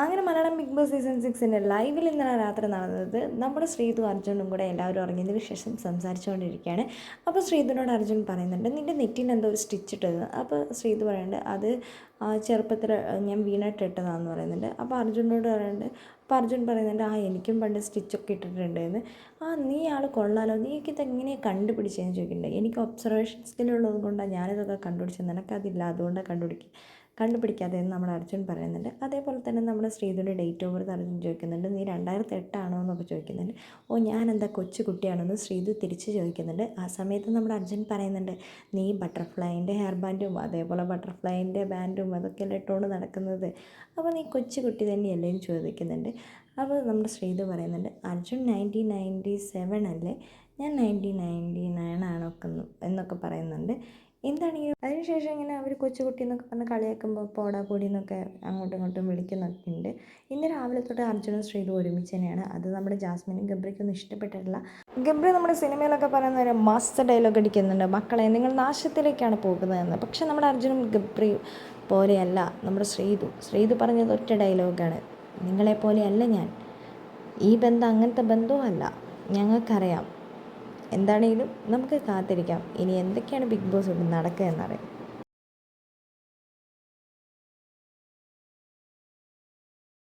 അങ്ങനെ Malayalam Bigg Boss season സിക്സിന്റെ ലൈവിൽ ഇന്നലെ രാത്രി നടന്നത് നമ്മുടെ ശ്രീതു അർജുനും കൂടെ എല്ലാവരും ഇറങ്ങിയതിന് ശേഷം സംസാരിച്ചുകൊണ്ടിരിക്കുകയാണ്. അപ്പോൾ ശ്രീതുവിനോട് അർജുൻ പറയുന്നുണ്ട് നിന്റെ നെറ്റിന് എന്തോ ഒരു സ്റ്റിച്ച് ഇട്ടത്. അപ്പോൾ ശ്രീതു പറയുന്നുണ്ട് അത് ചെറുപ്പത്തിൽ ഞാൻ വീണായിട്ട് ഇട്ടതാണെന്ന് പറയുന്നുണ്ട്. അപ്പോൾ അർജുനോട് പറയുന്നുണ്ട് അപ്പോൾ അർജുൻ പറയുന്നുണ്ട് ആ എനിക്കും പണ്ട് സ്റ്റിച്ചൊക്കെ ഇട്ടിട്ടുണ്ട് എന്ന് ആ നീ ആൾ കൊള്ളാലോ നീക്ക് ഇതെങ്ങനെയാണ് കണ്ടുപിടിച്ചതെന്ന് ചോദിക്കുന്നുണ്ട്. എനിക്ക് ഒബ്സർവേഷൻ സ്കില്ലുള്ളത് കൊണ്ടാണ് ഞാനിതൊക്കെ കണ്ടുപിടിച്ചത് നിനക്കതില്ല അതുകൊണ്ടാണ് കണ്ടുപിടിക്കുക കണ്ടുപിടിക്കാതെ എന്ന് നമ്മുടെ അർജുൻ പറയുന്നുണ്ട്. അതേപോലെ തന്നെ നമ്മുടെ ശ്രീധുവിന്റെ ഡേറ്റ് ഓഫ് ബർത്ത് അർജുൻ ചോദിക്കുന്നുണ്ട്. നീ രണ്ടായിരത്തി എട്ടാണോ എന്നൊക്കെ ചോദിക്കുന്നുണ്ട്. ഓ ഞാൻ എന്താ കൊച്ചു കുട്ടിയാണെന്ന് ശ്രീധു തിരിച്ച് ചോദിക്കുന്നുണ്ട്. ആ സമയത്ത് നമ്മുടെ അർജുൻ പറയുന്നുണ്ട്. നീ ബട്ടർഫ്ലൈന്റെ ഹെയർ ബാൻഡും അതേപോലെ ബട്ടർഫ്ലൈന്റെ ബാൻഡും അതൊക്കെ ഇട്ടുകൊണ്ട് നടക്കുന്നത്? അപ്പോൾ നീ കൊച്ചു കുട്ടി തന്നെയല്ലേ എന്ന് ചോദിക്കുന്നുണ്ട്. അപ്പോൾ നമ്മുടെ ശ്രീധു പറയുന്നുണ്ട്. അർജുൻ നയന്റീൻ നയന്റി സെവൻ അല്ലേ? ഞാൻ നയന്റീൻ നയന്റി നയൻ ഒക്കെ എന്നൊക്കെ പറയുന്നുണ്ട്. എന്താണ് ഈ അതിനുശേഷം ഇങ്ങനെ അവർ കൊച്ചുകുട്ടി എന്നൊക്കെ പറഞ്ഞ് കളിയാക്കുമ്പോൾ പോടാ പൊടി എന്നൊക്കെ അങ്ങോട്ടും ഇങ്ങോട്ടും വിളിക്കുന്നൊക്കെ ഉണ്ട് ഇന്ന് രാവിലെ തൊട്ട് അർജുനും ശ്രീതു ഒരുമിച്ച് തന്നെയാണ്. അത് നമ്മുടെ ജാസ്മിനും ഗബ്രിക്കൊന്നും ഇഷ്ടപ്പെട്ടിട്ടില്ല. ഗബ്രി നമ്മുടെ സിനിമയിലൊക്കെ പറയുന്ന ഒരു മസ്ത് ഡയലോഗ് അടിക്കുന്നുണ്ട്. മക്കളെ നിങ്ങൾ നാശത്തിലേക്കാണ് പോകുന്നതെന്ന്. പക്ഷേ നമ്മുടെ അർജുനും ഗബ്രി പോലെയല്ല നമ്മുടെ ശ്രീതു. ശ്രീതു പറഞ്ഞത് ഒറ്റ ഡയലോഗാണ് നിങ്ങളെ പോലെയല്ല ഞാൻ. ഈ ബന്ധം അങ്ങനത്തെ ബന്ധവുമല്ല. ഞങ്ങൾക്കറിയാം. എന്താണെങ്കിലും നമുക്ക് കാത്തിരിക്കാം. ഇനി എന്തൊക്കെയാണ് ബിഗ് ബോസ് ഇവിടെ നടക്കുക എന്നറിയാം.